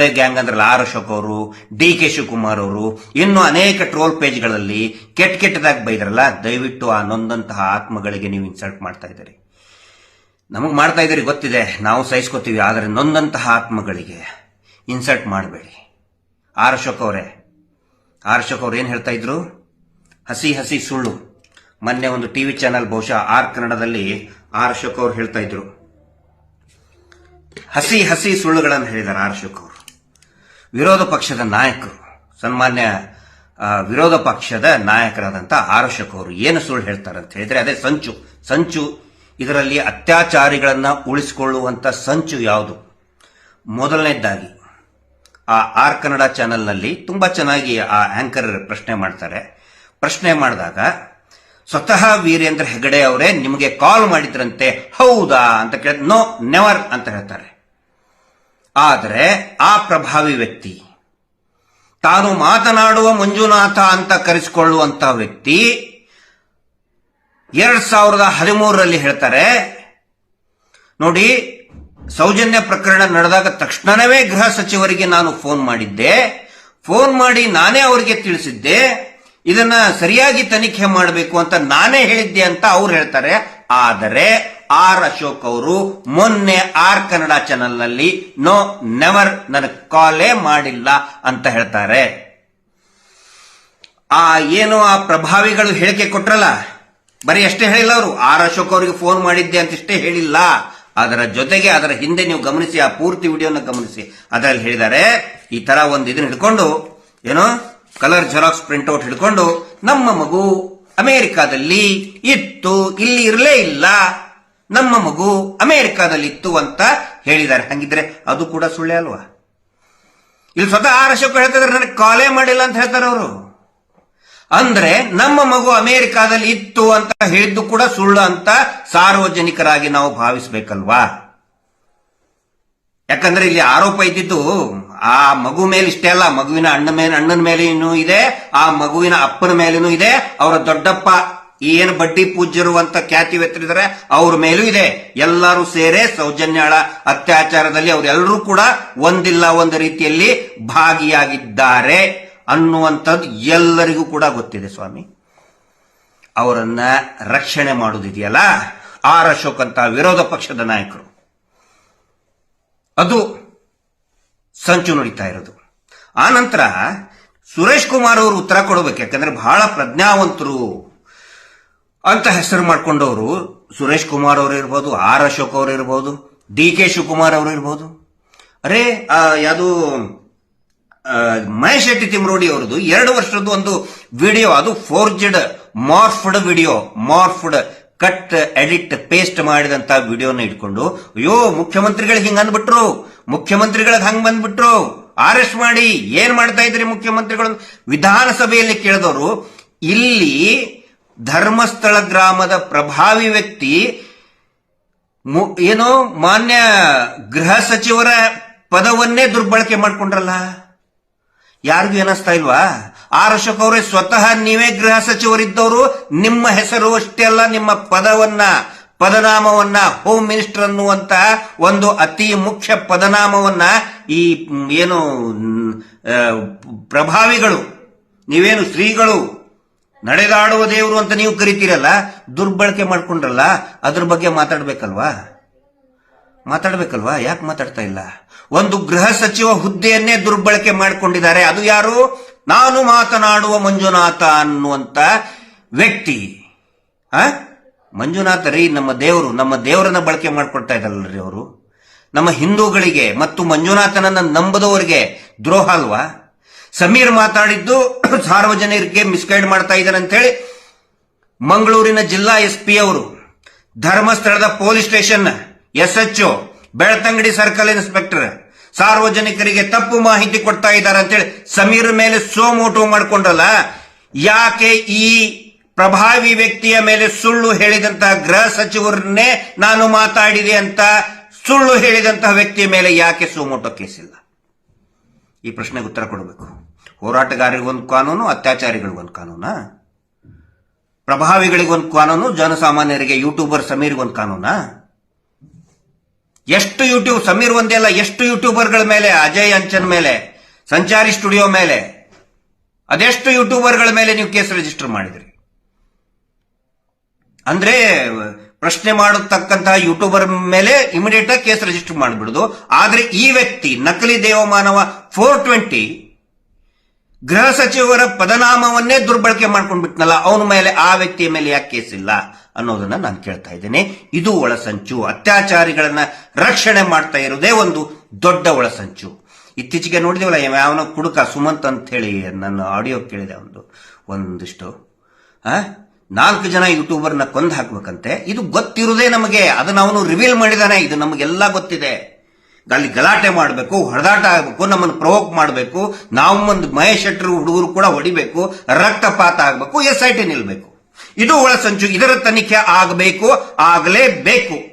ಬುರ್ಡೆ gang ಅಂದ್ರಲ್ಲ R Ashok ಅವರು, D K Shivakumar ಅವರು. ಇನ್ನು ಅನೇಕ ಟ್ರೋಲ್ ಪೇಜ್ಗಳಲ್ಲಿ ಕೆಟ್ಟ ಕೆಟ್ಟದಾಗಿ ಬೈದ್ರಲ್ಲ, ದಯವಿಟ್ಟು ಆ ನೊಂದಂತಹ ಆತ್ಮಗಳಿಗೆ ನೀವು ಇನ್ಸಲ್ಟ್ ಮಾಡ್ತಾ ಇದ್ದೀರಿ. ನಮಗೆ ಮಾಡ್ತಾ ಇದ್ದೀರಿ ಗೊತ್ತಿದೆ, ನಾವು ಸಹಿಸ್ಕೋತೀವಿ, ಆದರೆ ನೊಂದಂತಹ ಆತ್ಮಗಳಿಗೆ ಇನ್ಸಲ್ಟ್ ಮಾಡಬೇಡಿ. ಆರ್ ಅಶೋಕ್ ಅವರೇ, ಆರ್ ಅಶೋಕ್ ಅವ್ರು ಏನು ಹೇಳ್ತಾ ಇದ್ರು? ಹಸಿ ಹಸಿ ಸುಳ್ಳು. ಮೊನ್ನೆ ಒಂದು ಟಿವಿ ಚಾನೆಲ್ ಬಹುಶಃ ಆರ್ ಕನ್ನಡದಲ್ಲಿ ಆರ್ ಅಶೋಕ್ ಅವ್ರು ಹೇಳ್ತಾ ಇದ್ರು. ಹಸಿ ಹಸಿ ಸುಳ್ಳುಗಳನ್ನು ಹೇಳಿದ್ದಾರೆ ಆರ್ ಅಶೋಕ್ ಅವರು. ವಿರೋಧ ಪಕ್ಷದ ನಾಯಕರು, ಸನ್ಮಾನ್ಯ ವಿರೋಧ ಪಕ್ಷದ ನಾಯಕರಾದಂಥ ಆರ್ ಅವರು ಏನು ಸುಳ್ಳು ಹೇಳ್ತಾರೆ ಅಂತ ಹೇಳಿದ್ರೆ ಅದೇ ಸಂಚು. ಸಂಚು ಇದರಲ್ಲಿ ಅತ್ಯಾಚಾರಿಗಳನ್ನು ಉಳಿಸಿಕೊಳ್ಳುವಂಥ ಸಂಚು ಯಾವುದು? ಮೊದಲನೇದಾಗಿ, ಆ ಆರ್ ಕನ್ನಡ ಚಾನೆಲ್ನಲ್ಲಿ ತುಂಬಾ ಚೆನ್ನಾಗಿ ಆ ಆಂಕರ್ ಪ್ರಶ್ನೆ ಮಾಡ್ತಾರೆ. ಪ್ರಶ್ನೆ ಮಾಡಿದಾಗ, ಸ್ವತಃ ವೀರೇಂದ್ರ ಹೆಗಡೆ ಅವರೇ ನಿಮಗೆ ಕಾಲ್ ಮಾಡಿದ್ರಂತೆ, ಹೌದಾ? ಅಂತ ಕೇಳಿದ್ ನೋ, ನೆವರ್ ಅಂತ ಹೇಳ್ತಾರೆ. ಆದರೆ ಆ ಪ್ರಭಾವಿ ವ್ಯಕ್ತಿ, ತಾನು ಮಾತನಾಡುವ ಮಂಜುನಾಥ ಅಂತ ಕರೆಸಿಕೊಳ್ಳುವಂತ ವ್ಯಕ್ತಿ ಎರಡ್ ಸಾವಿರದ ಹದಿಮೂರರಲ್ಲಿ ಹೇಳ್ತಾರೆ, ನೋಡಿ, ಸೌಜನ್ಯ ಪ್ರಕರಣ ನಡೆದಾಗ ತಕ್ಷಣವೇ ಗೃಹ ಸಚಿವರಿಗೆ ನಾನು ಫೋನ್ ಮಾಡಿದ್ದೆ. ಫೋನ್ ಮಾಡಿ ನಾನೇ ಅವರಿಗೆ ತಿಳಿಸಿದ್ದೆ. ಇದನ್ನ ಸರಿಯಾಗಿ ತನಿಖೆ ಮಾಡಬೇಕು ಅಂತ ನಾನೇ ಹೇಳಿದ್ದೆ ಅಂತ ಅವ್ರು ಹೇಳ್ತಾರೆ. ಆದರೆ ಆರ್ ಅಶೋಕ್ ಅವರು ಮೊನ್ನೆ ಆರ್ ಕನ್ನಡ ಚಾನೆಲ್ನಲ್ಲಿ, ನೋ, ನೆವರ್, ನನಗೆ ಕಾಲೇ ಮಾಡಿಲ್ಲ ಅಂತ ಹೇಳ್ತಾರೆ. ಆ ಏನು ಆ ಪ್ರಭಾವಿಗಳು ಹೇಳಿಕೆ ಕೊಟ್ರಲ್ಲ? ಬರೀ ಅಷ್ಟೇ ಹೇಳಿಲ್ಲ ಅವರು. ಆರ್ ಅಶೋಕ್ ಅವರಿಗೆ ಫೋನ್ ಮಾಡಿದ್ದೆ ಅಂತ ಇಷ್ಟೇ ಹೇಳಿಲ್ಲ. ಅದರ ಜೊತೆಗೆ ಅದರ ಹಿಂದೆ ನೀವು ಗಮನಿಸಿ, ಆ ಪೂರ್ತಿ ವಿಡಿಯೋನ ಗಮನಿಸಿ. ಅದರಲ್ಲಿ ಹೇಳಿದ್ದಾರೆ, ಈ ತರ ಒಂದು ಇದನ್ನ ಹಿಡ್ಕೊಂಡು, ಏನೋ, ಕಲರ್ ಜೆರಾಕ್ಸ್ ಪ್ರಿಂಟ್ಔಟ್ ಹಿಡ್ಕೊಂಡು, ನಮ್ಮ ಮಗು ಅಮೆರಿಕಾದಲ್ಲಿ ಇತ್ತು, ಇಲ್ಲಿ ಇರಲೇ ಇಲ್ಲ. ನಮ್ಮ ಮಗು ಅಮೆರಿಕಾದಲ್ಲಿ ಇತ್ತು ಅಂತ ಹೇಳಿದ್ದಾರೆ. ಹಂಗಿದ್ರೆ ಅದು ಕೂಡ ಸುಳ್ಳೆ ಅಲ್ವಾ? ಇಲ್ಲಿ ಸ್ವತಃ ಆರ್ ಅಶೋಕ್ ಹೇಳ್ತಿದ್ರೆ ನನಗೆ ಕಾಲೇ ಮಾಡಿಲ್ಲ ಅಂತ ಹೇಳ್ತಾರೆ ಅವರು. ಅಂದ್ರೆ ನಮ್ಮ ಮಗು ಅಮೆರಿಕಾದಲ್ಲಿ ಇತ್ತು ಅಂತ ಹೇಳಿದ್ದು ಕೂಡ ಸುಳ್ಳು ಅಂತ ಸಾರ್ವಜನಿಕರಾಗಿ ನಾವು ಭಾವಿಸ್ಬೇಕಲ್ವಾ? ಯಾಕಂದ್ರೆ ಇಲ್ಲಿ ಆರೋಪ ಇದ್ದಿದ್ದು, ಆ ಮಗು ಮೇಲೆ ಇಷ್ಟೇ ಅಲ್ಲ, ಮಗುವಿನ ಅಣ್ಣ ಮೇಲೆ, ಅಣ್ಣನ ಮೇಲೇನೂ ಇದೆ, ಆ ಮಗುವಿನ ಅಪ್ಪನ ಮೇಲೇನೂ ಇದೆ, ಅವರ ದೊಡ್ಡಪ್ಪ ಏನು ಬಡ್ಡಿ ಪೂಜ್ಯರು ಅಂತ ಖ್ಯಾತಿ ವ್ಯಕ್ತರಿದ್ದಾರೆ, ಅವ್ರ ಮೇಲೂ ಇದೆ. ಎಲ್ಲರೂ ಸೇರೆ ಸೌಜನ್ಯಾಳ ಅತ್ಯಾಚಾರದಲ್ಲಿ ಅವರೆಲ್ಲರೂ ಕೂಡ ಒಂದಿಲ್ಲ ಒಂದು ರೀತಿಯಲ್ಲಿ ಭಾಗಿಯಾಗಿದ್ದಾರೆ ಅನ್ನುವಂಥದ್ದು ಎಲ್ಲರಿಗೂ ಕೂಡ ಗೊತ್ತಿದೆ ಸ್ವಾಮಿ. ಅವರನ್ನ ರಕ್ಷಣೆ ಮಾಡುವುದಿದೆಯಲ್ಲ ಆರ್ ಅಶೋಕ್ ಅಂತ ವಿರೋಧ ಪಕ್ಷದ ನಾಯಕರು. ಅದು ಸಂಚು ನಡೀತಾ ಇರೋದು. ಆ ನಂತರ ಸುರೇಶ್ ಕುಮಾರ್ ಅವರು ಉತ್ತರ ಕೊಡಬೇಕು, ಯಾಕಂದ್ರೆ ಬಹಳ ಪ್ರಜ್ಞಾವಂತರು. ಅಂತ ಹೆಸರು ಮಾಡ್ಕೊಂಡವರು ಸುರೇಶ್ ಕುಮಾರ್ ಅವರು ಇರ್ಬೋದು, ಆರ್ ಅಶೋಕ್ ಅವರು ಇರ್ಬೋದು, ಡಿ ಕೆ ಶಿವಕುಮಾರ್ ಅವರು ಇರ್ಬೋದು. ಅರೇ ಯಾವುದು ಮಹೇಶ್ ಶೆಟ್ಟಿ ತಿಮ್ರೋಡಿ ಅವರದು ಎರಡು ವರ್ಷದ ಒಂದು ವಿಡಿಯೋ, ಅದು forged, morphed video, morphed cut, edit, paste ಮಾಡಿದಂತ ವಿಡಿಯೋನ ಇಟ್ಕೊಂಡು, ಅಯ್ಯೋ, ಮುಖ್ಯಮಂತ್ರಿಗಳಿಗೆ ಹಿಂಗ ಅಂದ್ಬಿಟ್ರು ಮುಖ್ಯಮಂತ್ರಿಗಳಿಗೆ ಹಂಗ್ ಬಂದ್ಬಿಟ್ರು, ಅರೆಸ್ಟ್ ಮಾಡಿ, ಏನ್ ಮಾಡ್ತಾ ಇದ್ರಿ ಮುಖ್ಯಮಂತ್ರಿಗಳು? ವಿಧಾನಸಭೆಯಲ್ಲಿ ಕೇಳಿದವರು, ಇಲ್ಲಿ ಧರ್ಮಸ್ಥಳ ಗ್ರಾಮದ ಪ್ರಭಾವಿ ವ್ಯಕ್ತಿ ಏನು ಮಾನ್ಯ ಗೃಹ ಸಚಿವರ ಪದವನ್ನೇ ದುರ್ಬಳಕೆ ಮಾಡ್ಕೊಂಡ್ರಲ್ಲ? ಯಾರಿಗೂ ಏನಿಸ್ತಾ ಇಲ್ವಾ? ಆರ್ ಅಶೋಕ್ ಅವರೇ, ಸ್ವತಃ ನೀವೇ ಗೃಹ ಸಚಿವರಿದ್ದವರು, ನಿಮ್ಮ ಹೆಸರು ಅಷ್ಟೇ ಅಲ್ಲ, ನಿಮ್ಮ ಪದವನ್ನ, ಪದನಾಮವನ್ನ, ಹೋಮ್ ಮಿನಿಸ್ಟರ್ ಅನ್ನುವಂತ ಒಂದು ಅತಿ ಮುಖ್ಯ ಪದನಾಮವನ್ನ ಈ, ಏನು ಪ್ರಭಾವಿಗಳು, ನೀವೇನು ಶ್ರೀಗಳು ನಡೆದಾಡುವ ದೇವರು ಅಂತ ನೀವು ಕರಿತೀರಲ್ಲ, ದುರ್ಬಳಕೆ ಮಾಡ್ಕೊಂಡ್ರಲ್ಲ, ಅದ್ರ ಬಗ್ಗೆ ಮಾತಾಡ್ಬೇಕಲ್ವಾ? ಮಾತಾಡ್ಬೇಕಲ್ವಾ? ಯಾಕೆ ಮಾತಾಡ್ತಾ ಇಲ್ಲ? ಒಂದು ಗೃಹ ಸಚಿವ ಹುದ್ದೆಯನ್ನೇ ದುರ್ಬಳಕೆ ಮಾಡಿಕೊಂಡಿದ್ದಾರೆ. ಅದು ಯಾರು? ನಾನು ಮಾತನಾಡುವ ಮಂಜುನಾಥ ಅನ್ನುವಂತ ವ್ಯಕ್ತಿ. ಹ ಮಂಜುನಾಥ ರೀ, ನಮ್ಮ ದೇವರು, ನಮ್ಮ ದೇವರನ್ನ ಬಳಕೆ ಮಾಡ್ಕೊಳ್ತಾ ಇದ್ದಲ್ರಿ ಅವರು. ನಮ್ಮ ಹಿಂದೂಗಳಿಗೆ ಮತ್ತು ಮಂಜುನಾಥನನ್ನ ನಂಬದವರಿಗೆ ದ್ರೋಹ ಅಲ್ವಾ? ಸಮೀರ್ ಮಾತಾಡಿದ್ದು ಸಾರ್ವಜನಿಕರಿಗೆ ಮಿಸ್ಗೈಡ್ ಮಾಡ್ತಾ ಇದ್ದಾರೆ ಅಂತ ಹೇಳಿ ಮಂಗಳೂರಿನ ಜಿಲ್ಲಾ ಎಸ್ ಪಿ ಅವರು ಧರ್ಮಸ್ಥಳದ police station S H Belthangady circle inspector ಸಾರ್ವಜನಿಕರಿಗೆ ತಪ್ಪು ಮಾಹಿತಿ ಕೊಡ್ತಾ ಇದ್ದಾರೆ ಅಂತೇಳಿ ಸಮೀರ್ ಮೇಲೆ ಸೋಮೋಟು ಮಾಡ್ಕೊಂಡ್ರಲ್ಲ ಯಾಕೆ ಈ ಪ್ರಭಾವಿ ವ್ಯಕ್ತಿಯ ಮೇಲೆ ಸುಳ್ಳು ಹೇಳಿದಂತಹ ಗೃಹ ಸಚಿವರನ್ನೇ ನಾನು ಮಾತಾಡಿದೆ ಅಂತ ಸುಳ್ಳು ಹೇಳಿದಂತಹ ವ್ಯಕ್ತಿಯ ಮೇಲೆ ಯಾಕೆ ಸೋಮೋಟೋ ಕೇಸಿಲ್ಲ ಈ ಪ್ರಶ್ನೆಗೆ ಉತ್ತರ ಕೊಡಬೇಕು. ಹೋರಾಟಗಾರಿಗೊಂದು ಕಾನೂನು ಅತ್ಯಾಚಾರಿಗಳಿಗೊಂದು ಕಾನೂನಾ? ಪ್ರಭಾವಿಗಳಿಗೊಂದು ಕಾನೂನು, ಜನಸಾಮಾನ್ಯರಿಗೆ, ಯೂಟ್ಯೂಬರ್ ಸಮೀರ್ಗೊಂದು ಕಾನೂನಾ? ಎಷ್ಟು ಯೂಟ್ಯೂಬ್, ಸಮೀರ್ ಒಂದೇ ಅಲ್ಲ, ಎಷ್ಟು ಯೂಟ್ಯೂಬರ್ಗಳ ಮೇಲೆ, ಅಜಯ್ ಅಂಚನ್ ಮೇಲೆ, ಸಂಚಾರಿ ಸ್ಟುಡಿಯೋ ಮೇಲೆ, ಅದೆಷ್ಟು ಯೂಟ್ಯೂಬರ್ಗಳ ಮೇಲೆ ನೀವು ಕೇಸ್ ರಿಜಿಸ್ಟರ್ ಮಾಡಿದ್ರಿ? ಅಂದ್ರೆ ಪ್ರಶ್ನೆ ಮಾಡತಕ್ಕಂತಹ ಯೂಟ್ಯೂಬರ್ ಮೇಲೆ ಇಮಿಡಿಯೇಟ್ ಆಗಿ ಕೇಸ್ ರಿಜಿಸ್ಟರ್ ಮಾಡಿಬಿಡುದು. ಆದ್ರೆ ಈ ವ್ಯಕ್ತಿ, ನಕಲಿ ದೇವಮಾನವ ಫೋರ್ ಟ್ವೆಂಟಿ ಗೃಹ ಸಚಿವರ ಪದನಾಮವನ್ನೇ ದುರ್ಬಳಕೆ ಮಾಡ್ಕೊಂಡ್ಬಿಟ್ನಲ್ಲ, ಅವನ ಮೇಲೆ, ಆ ವ್ಯಕ್ತಿಯ ಮೇಲೆ ಯಾಕೆ ಕೇಸ್ ಇಲ್ಲ ಅನ್ನೋದನ್ನ ನಾನು ಕೇಳ್ತಾ ಇದ್ದೇನೆ. ಇದು ಒಳಸಂಚು. ಅತ್ಯಾಚಾರಿಗಳನ್ನ ರಕ್ಷಣೆ ಮಾಡ್ತಾ ಇರೋದೇ ಒಂದು ದೊಡ್ಡ ಒಳಸಂಚು. ಇತ್ತೀಚೆಗೆ ನೋಡಿದೇವಲ್ಲ ಯಾವನ ಕುಡುಕ ಸುಮಂತ್ ಅಂತ ಹೇಳಿ ನನ್ನ ಆಡಿಯೋ ಕೇಳಿದೆ ಒಂದು ಒಂದಿಷ್ಟು, ಆ? ನಾಲ್ಕು ಜನ ಯೂಟ್ಯೂಬರ್ನ ಕೊಂದು ಹಾಕ್ಬೇಕಂತೆ, ಇದು ಗೊತ್ತಿರುವುದೇ ನಮಗೆ, ಅದನ್ನ ಅವನು ರಿವೀಲ್ ಮಾಡಿದಾನೆ, ಇದು ನಮಗೆಲ್ಲ ಗೊತ್ತಿದೆ. ಅಲ್ಲಿ ಗಲಾಟೆ ಮಾಡಬೇಕು, ಹೊಡೆದಾಟ ಆಗಬೇಕು, ನಮ್ಮನ್ನು ಪ್ರವೋಕ್ ಮಾಡಬೇಕು ನಾವು ಒಂದು ಮಹೇಶ್ ಶೆಟ್ಟರು ಹುಡುಗರು ಕೂಡ ಹೊಡಿಬೇಕು, ರಕ್ತಪಾತ ಆಗಬೇಕು, ಎಸ್ ಐ ಟಿ ನಿಲ್ಬೇಕು. ಇದು ಒಳಸಂಚು ಇದರ ತನಿಖೆ ಆಗಬೇಕು, ಆಗಲೇಬೇಕು.